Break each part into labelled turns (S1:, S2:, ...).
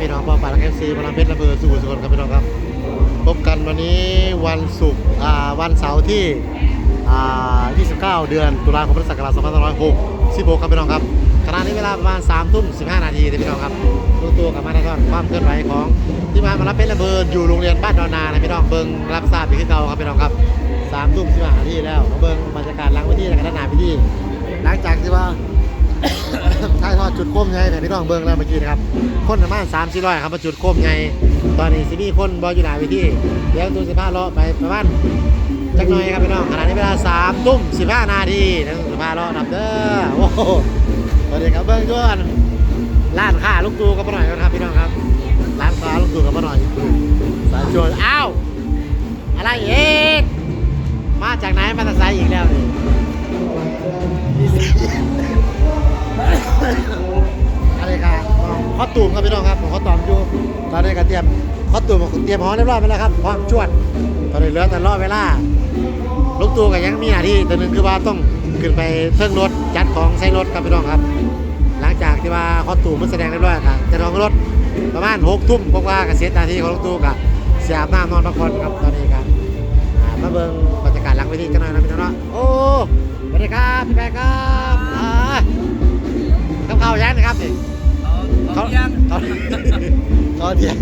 S1: พี่น้องพ่อปาลักเอฟซีพลังเพชรระเบิดสู่สุขครับพี่น้องครับ พบกันวันนี้วันศุกร์วันเสาร์ที่ 29 เดือนตุลาคมพุทธศักราช2566ครับพี่น้องครับขณะนี้เวลาประมาณ3ทุ่ม15 นาทีพี่น้องครับตัวตัวกับมาราธอนความเคลื่อนไหวของที่มามารับเพชรระเบิดอยู่โรงเรียนบ้านดอนนานะพี่น้องเบิ่งรับทราบอีกขึ้นเก่าครับพี่น้องครับ3ทุ่ม15 นาทีแล้วเบิ่งบรรยากาศหลังเวิธีและด้านหน้าเวิธีหลังจากที่ว่า ถ่ายทอดจุดโคมไงแต่พี่น้องเบิ่งแล้วเมื่อกี้นะครับ คนประมาณสามสี่ร้อยครับมาจุดโคมไงตอนนี้สิมีคนบออยู่หนาเวทีเดี๋ยวตูสิบห้าเลาะไปประมาณจักหน่อยครับพี่น้องขณะนี้เวลาสามทุ่มสิบห้านาทีแล้วสิบห้าเลาะนับเด้อโอ้โหตอนนี้ครับเบิ่งด้วยร้านค้าลูกตูกับมาหน่อยกันครับพี่น้องครับร้านค้าลูกตูกับมาหน่อยสายชวนอ้าวอะไรเอกมาจากไหนมาจากไซอีกแล้วนี่ อะไรครับข้อตูมครับพี่น้องครับผมข้อตอมอยู่ตอนนี้ก็เตรียมข้อตูมเตรียมพร้อมเรียบร้อยไปแล้วครับพร้อมชวด ตอนนี้เหลือแต่รอเวลาลูกตูก็ยังมีหน้าที่แต่หนึ่งคือว่าต้องขึ้นไปเครื่องรถจัดของใส่รถครับพี่น้องครับ หลังจากที่ว่าข้อตูมมันแสดงเรียบร้อยครับจะลองรถประมาณหกทุ่มกว่าๆก็เสร็จหน้าที่ของลูกตูกับเสียบน้ำนอนพักผ่อนครับตอนนี้ครับมาเบิ่งบรรยากาศหลังเวทีกันหน่อยนะพี่น้องเนาะโอ้สวัสดีครับพี่แป๊ะครับ อ่าข้าวข้าวยังนะครับนี่
S2: เขาเที่ยง
S1: เขาเขาเถียง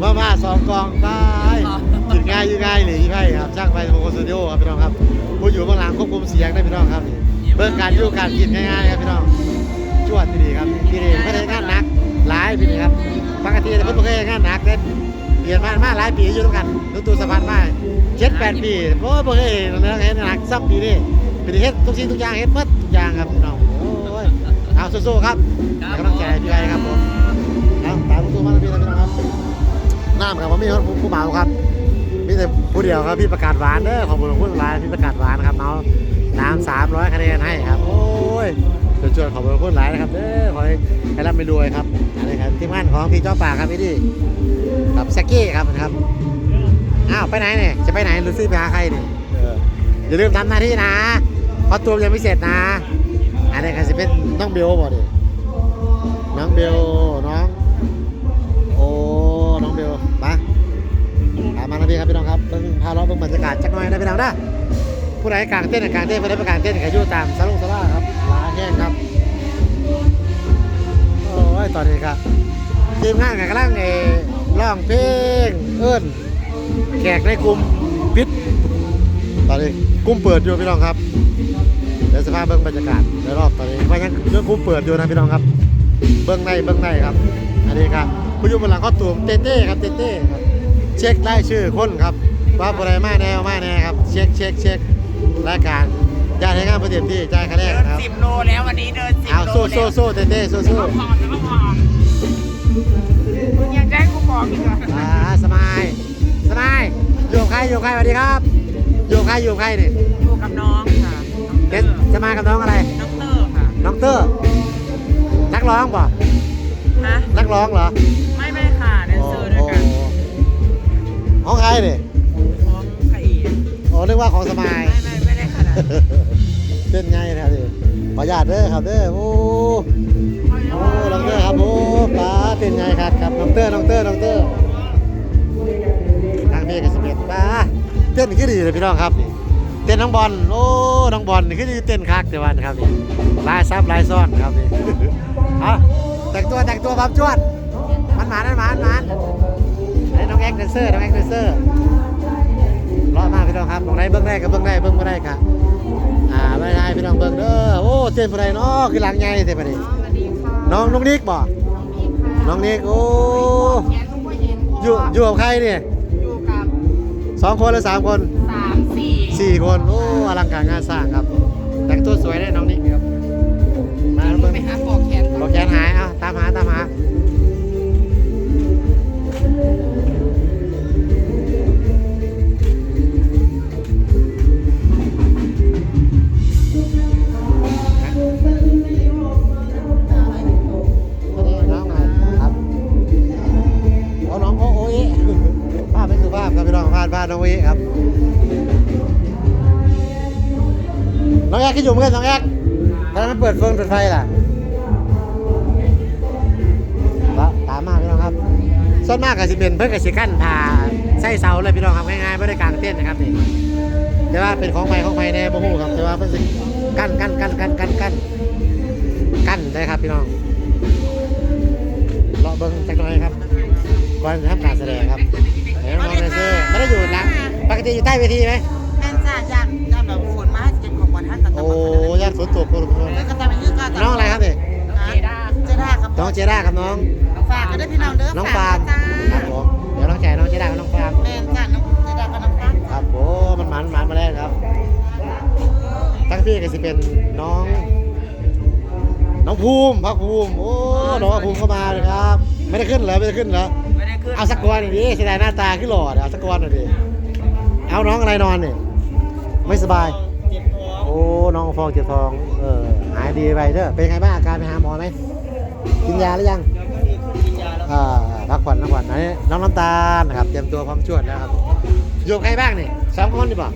S1: มามาสองกองไปกินง่ายอยู่ง่ายหรือยี่ไพ่ครับช่างไฟโมโคสตูดิโอครับพี่น้องครับผู้อยู่เบื้องหลังควบคุมเสียงได้พี่น้องครับเบื้องการอยู่การกินง่ายๆครับพี่น้องจวดดีครับพี่นี่ไม่ได้งานหนักหลายปีนี้ครับปกติแต่เพิ่งเคยงานหนักแต่เปลี่ยนมามาหลายปีอยู่ด้วยกันดูตัวสะพานมาเจ็ดแปดปีโอ้เพิ่งเคยเห็นหนักซ้ำปีนี้ปีนี้เฮ็ดทุกสิ่งทุกอย่างเฮ็ดหมดทุกอย่างครับพี่น้องโอ้ย เอาสู้ๆครับให้กำลังใจพี่ไอ้ครับผมเอาตามตัวมาแล้วพี่นะพี่น้องครับน้ำครับผมมีคนผู้เหมาครับมีแต่ผู้เดียวครับพี่ประกาศหวานเด้อขอบคุณของคุณหลายพี่ประกาศหวานครับเมาน้ำสามร้อยคะแนนให้ครับ โอ้ยชวนชวนขอบคุณคุณหลายนะครับเด้อขอให้ให้ร่ำไปรวยครับอะไรครับทีมงานของพี่เจ้าป่าครับพี่ดิกับแซกกี้ครับนะครับอ้าวไปไหนเนี่ยจะไปไหนหรือซื้อไปหาใครเนี่ยเอออย่าลืมทำหน้าที่นะเพราะตัวยังไม่เสร็จนะ อันนี้ก็จะเป็นน้องเบลบ่ดิน้องเบลน้องโอ้น้องเบลมาตามมานะพี่ครับพี่น้องครับเบิ่งพาเราเบิ่งบรรยากาศจักหน่อยนะพี่น้องนะผู้ใดกลางเต้นกลางเต้นผู้ใดประกลางเต้นก็อยู่ตามสลุงสลาครับลาแห้งครับโอ้ยตอนนี้ครับทีมงานกำลังเออร้องเพลงเอิ้นแขกในกลุ่มปิดตอนนี้กลุ่มเปิดอยู่พี่น้องครับ ยวสภาพเบิ่งบรรยากาศในรอบตอนนี้ว่ายังเรื่องกลุ่มเปิดอยู่นะพี่น้องครับ เบื้องในเบื้องในครับ อันนี้ครับผู้อยู่บนหลังข้อตูมเต้เต้ครับเต้เต้ครับเช็คได้ชื่อคนครับว่าบริมาแนวมาแน่ครับ เช็คเช็คเช็ครายการญาติให้งานประเดี๋ยวที่จ่ายค่าแรก
S2: เดิน
S1: นะครับ
S2: สิบโลแล้ววันนี้เดินสิบ
S1: เอา
S2: โล
S1: โซ่โซ่โซ่เต้เต้โซ่โซ่
S2: แล้วก็พอแล้วก็พอมึงยังแจ้งกูบอกอีกเหรอ
S1: อ่าสมายสมายอยู่กับใครอยู่กับใครสวัสดีครับ อยู่กับใครอยู่กับใครเนี่ย
S2: อยู่กับน้อง ค่ะ
S1: เต้นสมายกับน้องอะไร
S2: น้องเตอร์ค่ะ
S1: น้องเตอร์ นักร้องป่ะ
S2: ฮะ
S1: นักร้องเหรอ
S2: ไม่ไม่ค่ะแดนเซอร์ด้วยกัน
S1: โอ้ของใครเนี่ย
S2: ของพระเอก
S1: โอ้นึกว่าของสมาย
S2: ไม่ไม่ไม่ได้ขนาดนั้น
S1: เป็นไงนะครับดิขออนุญาตเด้อครับเด้อ โอ้โอ้น้องเตอร์ครับโอ้ป้าเป็นไงครับครับน้องเตอร์น้องเตอร์น้องเตอร์ทางเมฆกับสเม็ดป้าเต้นขึ้นดีเลยพี่น้องครับนี่ เต้นน้องบอลโอ้น้องบอลนี่ขึ้นดีเต้นคักเดี๋ยววันครับนี่ลายซับลายซ่อนครับนี่เอาแต่งตัวแต่งตัวความจวดมันหมานมันหมานมันหมานไอ้น้องแอ็กเดนเซอร์น้องแอ็กเดนเซอร์รอดมากพี่น้องครับมองได้เบื้องได้กับเบื้องได้เบื้องไม่ได้ครับอ่าไม่ได้พี่น้องเบิ่งเด้อโอ้เต้นผู้ใดเนาะคือหลังใหญ่เต้นผู้ใด
S2: สวัสดีค่ะ
S1: น้องน้องนิกบ่น้องนิกโอ้
S2: แขนลูกผู้หญิง
S1: อยู่อยู่กับใครเนี่ย
S2: อยู่กับ
S1: สองคนหรือสามคน
S2: สามสี่
S1: สี่คนโอ้อลังการงานสร้างครับ แต่งตัวสวยได้น้องนิกครับมาเบิ่ง
S2: ไปหาปอกแขนก่อน
S1: บอกแขนหาย ก็อยู่เหมือนกันน้องแอ๊กทำไมไม่เปิดเฟิร์นเปิดไฟล่ะตามมาพี่น้องครับส่วนมากก็สิเป็นเพิ่นก็สิกั้นผ่าใส่เสาเลยพี่น้องครับง่ายๆบ่ได้กางเต้นนะครับนี่แต่ว่าเป็นของใหม่ของใหม่แน่บ่ฮู้ครับแต่ว่าเพิ่นสิกั้นกั้นกั้นกั้นกั้นกั้นกั้นได้ครับพี่น้องเรอเบิ่งจักหน่อยครับก่อนจะทำการแสดงครับไหนน้องๆแดนเซอร์ไม่ได้อยู่หลังปกติอยู่ใต้เวทีไหม
S2: วันท่านตัด
S1: โอ้ยากฝนตกโแล้
S2: วก็จะไปยืดก็
S1: น้องอะไรครับนี่
S2: เจด้าเจด้าครับ
S1: น้องเจด้าครับน้อง
S2: ฝากกันด้วยพี่น้องเด้อ
S1: น้องฟาร์ม
S2: จ้า
S1: ครับผมเดี๋ยวน้องแจน้องเจด้ากับน้องฟาร์ม
S2: แม่นจ้าน้องเจด้ากับน้องฟาร์ม
S1: ครับโอ้มันหมันหมันมาแล้วครับทั้งพี่ก็สิเป็นน้อง น้องภูมิพักภูมิโอ้น้องภูมิเข้ามาเลยครับ ไม่ได้ขึ้นเหรอไม่ได้ขึ้นเหรอ
S2: ไม่ได้ขึ้น
S1: เอาสักกวนหน่อยดิเสียดายหน้าตาขึ้นหล่อเดี๋ยวเอาสักกวนหน่อยดิเอาน้องอะไรนอนเนี่ยไม่สบาย
S2: เจ็บท้ อง
S1: โอ้น้องฟองเจ็บท้อง เออหายดีไปเด้อเป็นไงบ้างอาการไปหาหมอไหมกินยาหรือยัง
S2: เดี๋ยวก็ดีขึ้นกินยาแล้ว
S1: อ่าพักผ่อนพักผ่อนอันนี้น้องน้ำตาลนะครับเตรียมตัวพร้อมชวดแล้วครับอยู่กับใครบ้างนี่สองคนดีป่ะ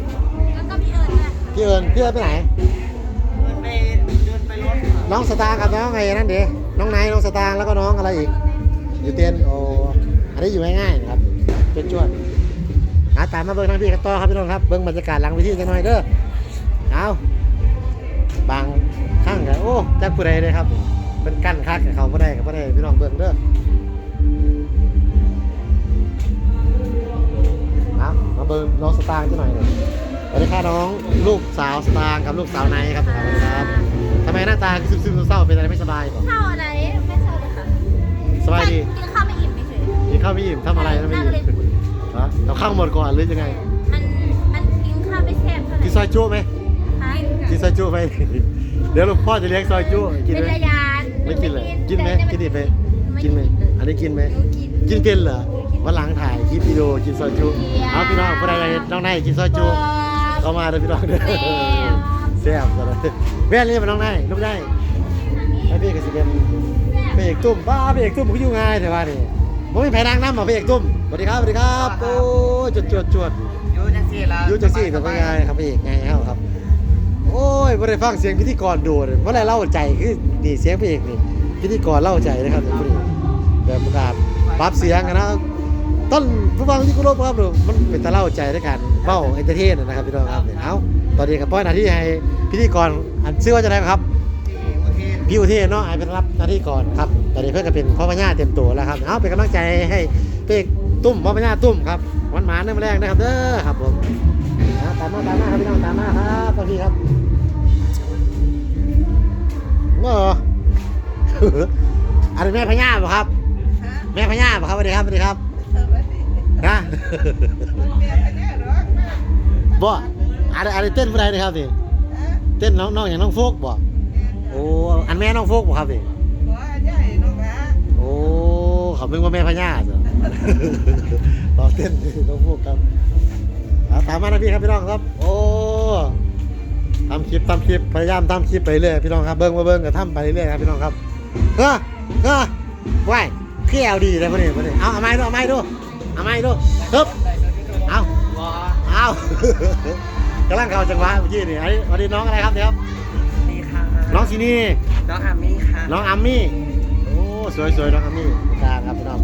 S3: แล้วก็พี่เอิญด้วย
S1: พี่เอิญพี่เอิญไปไหน
S2: เดินไปเดินไปรถ
S1: น้องสตางค์กับน้องไงนั่นดิน้องไนท์น้องสตางค์แล้วก็น้องอะไรอีก อยู่เตียนโอ้อันนี้อยู่ง่ายๆนะครับเป็นจวดหาตามมาเบิ้งทางพี่กันต่อครับพี่น้องครับเบิ้งบรรยากาศหลังเวิธีกันหน่อยเด้อ เอาบางข้างกันโอ้จักผู้ใดเลยครับเป็นกั้นคักกับเขาไม่ได้กับไม่ได้พี่น้องเบิ้งเด้อเอามาเบิ้งน้องสตางค์จะหน่อยเลยสวัสดีค่ะน้องลูกสาวสตางค์กับลูกสาวไนท์ครับสวัสดีครับทำไมหน้าตาซึมๆเศร้าๆเป็นอะไรไม่สบายบ่
S3: ข้าวอะไรไม่ใช่เลยค่ะ
S1: สบายดี
S3: กินข้าวไม่อิ่มไม่เฉย
S1: กินข้าวไม่อิ่มทำอะไรแล้วไม่อิ่ม
S3: นั่งเลย
S1: ฮะเราข้างหมดก่อนหรือยังไง
S3: มันมันกินข้าวไม่แซ่บเท่าไหร่
S1: กินซอยจุไหม
S3: ฮะ
S1: กินซอยจุไหมเดี๋ยวหลวงพ่อจะเลี้ยงซอยจุกิน
S3: เป็น
S1: ไหม
S3: ระยาน
S1: ไม่กินเลยกินไหม
S3: แต่
S1: กินดิบไหมกินไหม
S3: เลย
S1: อันนี้กินไหม
S3: หนูกิน
S1: กินเป็นเหรอวันหลังถ่ายคลิปวิดีโอกินซอยจุเอาพี่น้องผู้ใดอยากเห็นน้องนายกินซอยจุเข้ามาเลยพี่น้องเด้อแซ่บซะเลยแม่เรียกมาน้องนายลูกได้ไอ้พี่ก็สิเป็นพระเอกตุ้มบ้าพระเอกตุ้มก็อยู่ง่ายแต่ว่านี่ผมมีแผนางน้ำมาพระเอกตุ้มสวัสดีครับสวัสดีครับโอ้จวดจวดจวด
S2: ยูจังซี่ละ
S1: อยูจังซี่เป็นไงครับพระเอกไงเฮาครับ โอ้ยบ่ได้ฟังเสียงพิธีกรดดเมื่อไรเล่าใจคือนี่เสียงพระเอกนี่พิธีกรเล่าใจนะครับเดี๋ยวผู้นี้แบบประกาศปรับเสียงนะต้นผู้ฟังที่เคารพครับดูมันเป็นตะเล่าใจด้วยกันเบ้าเอนเตอร์เทนนะครับพี่น้องครับเนี่ยเอาตอนนี้กับป้อยหน้าที่ให้พิธีกรอันชื่อว่าจะได้ครับพี่อุเทนเนาะไอ้เป็นรับหน้าที่ก่อนครับตอนนี้เพื่อนก็เป็นพ่อพญาเต็มตัวแล้วครับเอาเป็นกำลังใจให้เป๊กตุ้มพ่อพญาตุ้มครับวันหมาเนื้อแรงนะครับเด้อครับผมตามมาตามมาครับพี่น้องตามมาครับตอนพี่ครับ เอออันนี้แม่พญาป่ะครับ แม่พญาป่ะครับสวัสดีครับสวัสดีครับนะบ่อันอันนี้เต้นผู้ใดนะครับนี่เต้นน้องน้องอย่างน้องโฟกบ่โอ้อันแม่น้องโฟกบ่ครับนี่โอ้เขาเป็นว่าแม่พญาจ้ะรอเต้นน้องพวกครับเอาตามมานะพี่ครับพี่น้องครับ โอ้ ทำคลิปทำคลิปพยายามทำคลิปไปเรื่อยพี่น้องครับเบิ้งมาเบิ้งกับทำไปเรื่อยครับพี่น้องครับเฮ้อเฮ้อว้ายเขี้ยวดีเลยพอดีพอดีเอาเอาไม้ดูเอาไม้ดูเอาไม้ดูฮึบเอา
S2: ว้า
S1: เอากำลังเข้าจังหวะเมื่อกี้นี่ไอ้สวัสดีน้องอะไรครับเดี๋ยว
S2: นี่ค่ะ
S1: น้องซีนี่
S2: น้องอามี่ค่ะ
S1: น้องอัมมี่โอ้สวยสวยน้องอัมมี่กลางครับพี่น้อง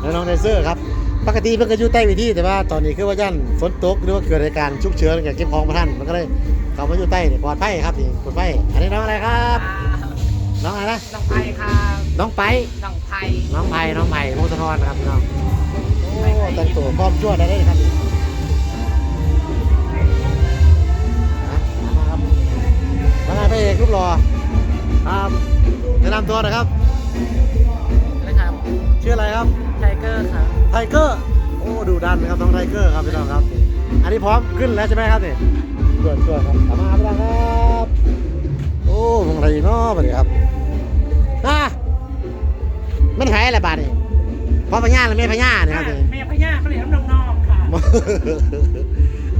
S1: แล้วน้องไดเซอร์ครับปกติเพิ่งก็อยู่ใต้เวิธีแต่ว่าตอนนี้คือว่าย่านฝนตกหรือว่าเกิดเหตุการณ์ฉุกเฉินกับเก็บของพระท่านมันก็เลย เขามาอยู่ใต้นี่ปลอดภัยครับนี่ปลอดภัยอันนี้น้องอะไรครับ น้องอะไรนะ
S2: น้องไพค่ะ
S1: น้องไป
S2: น้องไพ
S1: น้องไผ่น้องไผ่พงศธรนะครับน้องโอ้แต่งตัวพร้อมชั่วได้เลยครับมาครับมาไงพระเอกรูปหล่อครับแนะนำตัวหน่อยครับ
S2: นะครับ
S1: ชื่ออะไรครับ
S2: ไทเกอร์ค่ะ
S1: ไทเกอร์โอ้ดูดันนะครับน้องไทเกอร์ครับพี่น้องครับ อันนี้พร้อมขึ้นแล้วใช่ไหมครับเนี่ตร วจตรวจครับตามมาพี่น้องครับโอ้มองไรเนาะมาดิครับอะมันหายอะไรบาดนี่พ่อพญาหรือแม่พญาเนี่ยครับนี่
S2: แม่พญาเขาเรียกน้องนอกค่ะ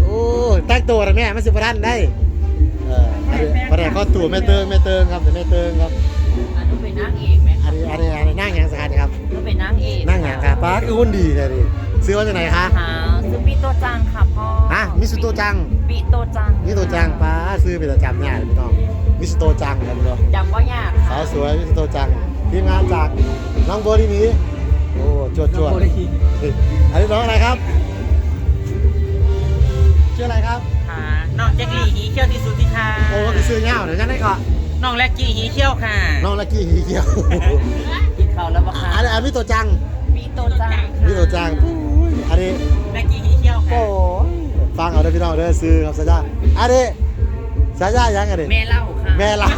S1: โอ้แต่ตัวนะแม่ไม่สิบท่านได้เอออันนี้ประเดี๋ยวก็ตัวแม่เติงแม่เติงครับแต่แม่เติงครับ
S4: อันนู้เป็นนางเอกไหม
S1: อันนี้อันนี้อันนี้นั่งอย่างสะอาดครับ
S4: นู้นเป็นนางเอก
S1: นั่งอย่างครับป้าคือคนดีเลยดิซื้อมาจากไหนคะ
S4: ซื้อปีโตจังค่ะพะ
S1: มิสโตจัง
S4: ปีโตจัง
S1: มิสโตจังป้าซื้อเป็นประจำเนี่ยพี่น้องมิสโตจังครับพี่น้อง
S4: จำว่ายาก
S1: สา
S4: ค่ะ
S1: วสวยมิสโตจังทีมงานจากน้องโบลีนี้โอ้จวดจวดอันนี้น้องอะไรครับชื่ออะไรครับ
S2: ค่ะน้องแจ็คลี่หีเขี้ยวที่สุดที่ค่ะ
S1: โอ้คือซื้อเงาเดี๋ยวฉันได้ก่อน
S2: น้องแล็กกี้หีเขี้ยวค่ะ
S1: น้องลักกี้หีเขียว
S2: กินข้าวแล้วปะคะ
S1: อันนี้อันนี้ตัวจัง
S4: ปีโตจัง
S1: นี่ตัวจังอันนี้
S2: แล็กกี้หีเขี้ยวค่ะ
S1: โอ้ย ฟังเอาเด้อพี่น้องเด้อซื้อครับสายาอันนี้สายายังอันนี้
S4: แม่เล่าค่ะ
S1: แม่เรา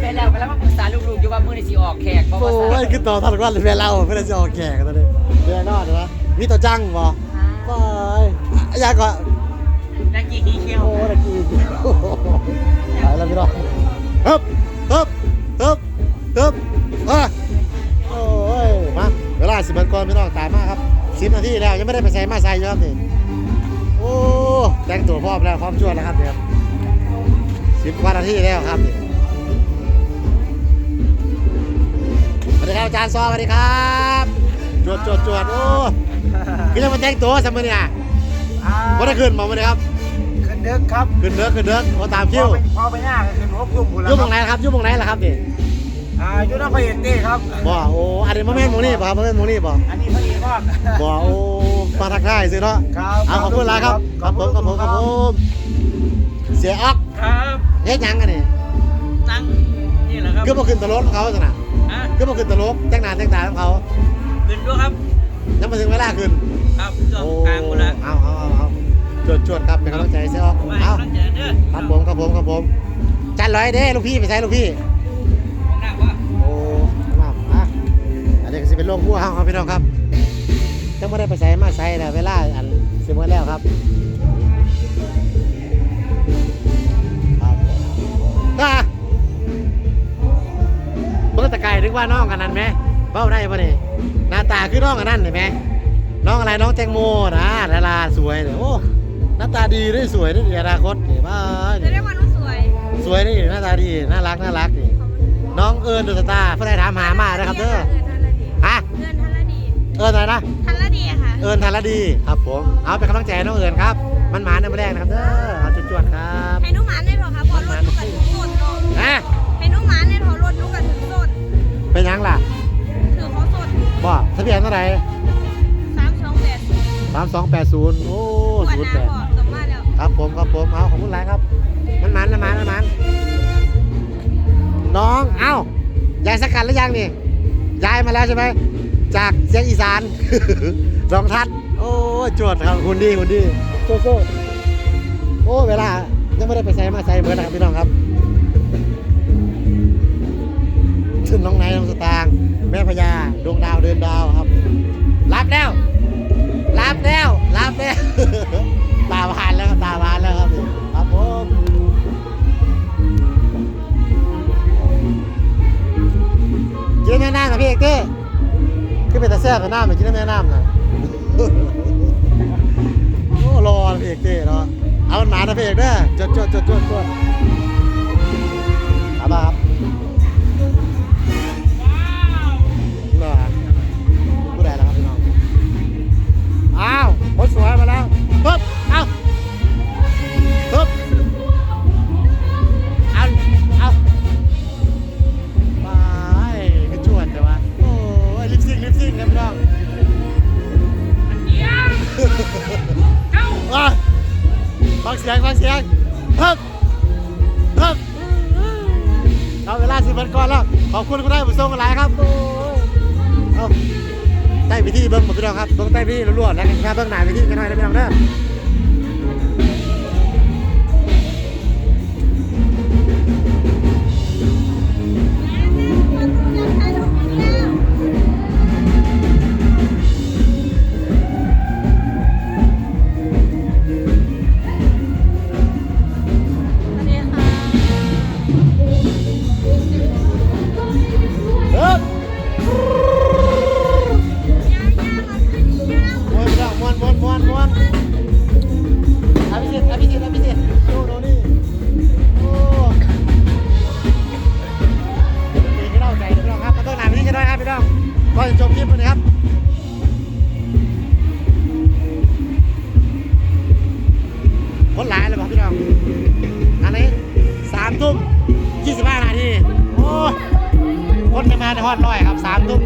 S4: แม่เล่าไปแล้วมาปรึกษาลูกๆอยู่ว่ามื้อนี้สิออกแขกบ่
S1: โอ้
S4: ว่าซั่น
S1: ยคือต่อทันวันเลยแม่เราไม่ได้จะออกแขกกันตอนนี้แม่นอนเหรอมีตัวจังบ่ไปอยากก่อน
S2: แล็กกี้หีเขี้ยว
S1: โอ้ตะกี้ไปแล้วพี่น้องฮึบฮึบฮึบฮึบอะโอ้ย มา เวลาสิบมันก่อนพี่น้องตามมาครับ สิบนาทีแล้วยังไม่ได้ไปใส่มาใส่อยู่ครับนี่โอ้แต่งตัวพร้อมแล้วพร้อมชวนแล้วครับเนี่ยสิบกว่านาทีแล้วครับนี่สวัสดีครับอาจารย์ซอสวัสดีครับจวดจวดจวดโอ้พี่จะมาแต่งตัวสมัยเนี่ยวันได้ขึ้นมาวันนี้ครับ
S5: ขึ้นเด็กครับ
S1: ขึ้นเด้อขึ้นเด้อโอ้ตามคิว
S5: พอไปพอไปย่างก็ขึ้นหัวกลุ่มบุญ
S1: อ
S5: แล้ว
S1: ยู่หม
S5: ค
S1: องไหน
S5: รับ
S1: ครับอยู่หมองไหนล่ะครับนี่
S5: อ่าอยู่น้ำพระเอกเต้ครับ
S1: บ่โอ้อันนี้มาแม่นหมองนี่บ่ครับมาแม่นหมองนี่บ่
S5: อันนี้พระเอกก็
S1: บ่โอ้มาทักทายสิเนาะ
S5: ครับ
S1: เอาขอบคุณหลายครับครับผมครับผมครับผมเสียอัก
S2: ครับ
S1: เฮ็ดหยังกันนี่
S2: นั่งนี่แหละครับ
S1: คือบ่ขึ้นตลกของเขาซั่นน่ะ
S2: อะ
S1: คือบ่ขึ้นตลกแต่งหน้าแต่งตาของเขา
S2: ขึ้นด้วยครับ
S1: ยังบ่ถึงเวลาขึ้น
S2: ครับจอ
S1: โอ้
S2: มกลางหมดแล้ว
S1: เอาเอาเอาเอาจวดจวดครับเป็นกำลังใจให้เสียอัก
S2: ไม่
S1: เอา
S2: ต้องเจอเด้อ
S1: ครับผมครับผมครับผมจันร้อยเด้ลูกพี่ไปใส่ลูกพี่ เป็นโรงครัวเฮาครับพี่น้องครับจังบ่ได้ไปใส่มาใส่แล้วเวลาอันสิหมดแล้วครับครับอะเบิ่งตะไกนึกว่าน้องกันนั้นไหมเบ้าได้ป่ะนี่หน้าตาคือน้องกันนั่นเห็นไหมน้องอะไรน้องแตงโมนะดาราสวยเนี่ยโอ้หน้าตาดีด้วยสวยด้วยอนาคตนี่บ้า
S3: จะ
S1: นี่
S3: ได้วันว่าสวย
S1: สวยนี่หน้าตาดีน่ารักน่ารักนี่น้องเอิญดุสตาร์เพื่อนได้ถามหามานะครับเด้อ
S3: เอิญ
S1: อะไรนะ
S3: ทันละดีค่ะ
S1: เอิญทันละดีครับผม เอาเป็นกำลังใจให้น้องเอิญครับ มันหมาในมือแรกนะครับเด้อเอาจวดๆครับ
S3: ให้นุ่มหมานในถอค่ะพอรถลูกกับถึงโซนเนาะ
S1: นะ
S3: ให้นุ่มหมานในถอรถลูกกับถึงโซน
S1: เป็นยังล่ะ
S3: ถือเขาโซน
S1: บ่ทะเบียนเท่าไหร่
S3: สามช่องแปด
S1: สามสองแปดศูนย์โอ้
S3: วัน
S1: ศูนย์
S3: น้า
S1: แปด
S3: พอสมมาแล้ว
S1: ครับผมครับผมเอาขอบคุณหลายครับ มันหมันมันหมันมันหมันน้อง เอ้ายายสกัดหรือยังนี่ ยายมาแล้วใช่ไหม จากเสียงอีสานสองทัด โอ้จวดครับคุณดีคุณดีโซโซโอ้เวลายังไม่ได้ไปใส่มาใส่เหมือนนะครับพี่น้องครับ แซ่บไปน้ำไปกินแม่น้ำนะโอ้รอพี่เอกเต้เนาะเอามันหมานะพี่เอกเด้อจดจดจดจดจด สิเวลาสิบวันก่อนแล้ว ขอบคุณคุณได้ผู้ทรงกันหลายครับโอ้ยเอาใต้พิธีเบิ้งหมดพี่น้องครับเบิ้งใต้พิธีล้วนๆแล้วกันครับเบิ้งหน้าพิธีกันหน่อยนะพี่น้องเด้อ ฮอดร้อยครับสามทุ่ม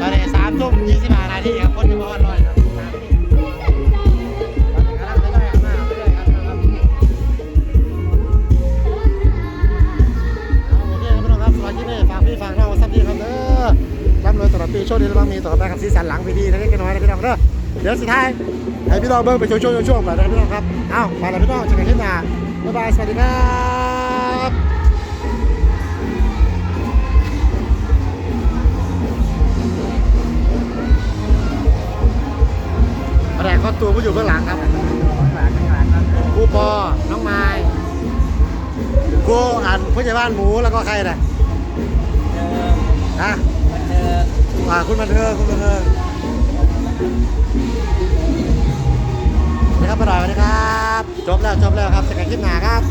S1: ตอนนี้สามทุ่มยี่สิบห้านาทีครับคนจะมาวันลอยครับสามทุ่มตอนนี้กำลังจะได้อาบน้ำไปเลยครับเอาโอเคครับพี่น้องครับสวัสดีนี่ฝากพี่ฝากน้องสักทีครับเด้อร่ำรวยตลอดปีโชคดีและบางมีต่อไปครับสีสันหลังพีดีเล็กๆน้อยนะพี่น้องเด้อเดี๋ยวสุดท้ายให้พี่น้องเบิ้งไปช่วยๆช่วงก่อนนะพี่น้องครับ อ้าวไปแล้วพี่น้องเจอกันที่หน้าบ๊ายบาย สวัสดีครับ บ้านหมูแล้วก็ใครน่ะนะอ่าคุณบันเทิงคุณบันเทิงนะครับอร่อยนะครับ จบแล้วจบแล้วครับสกัดคลิปหนาครับ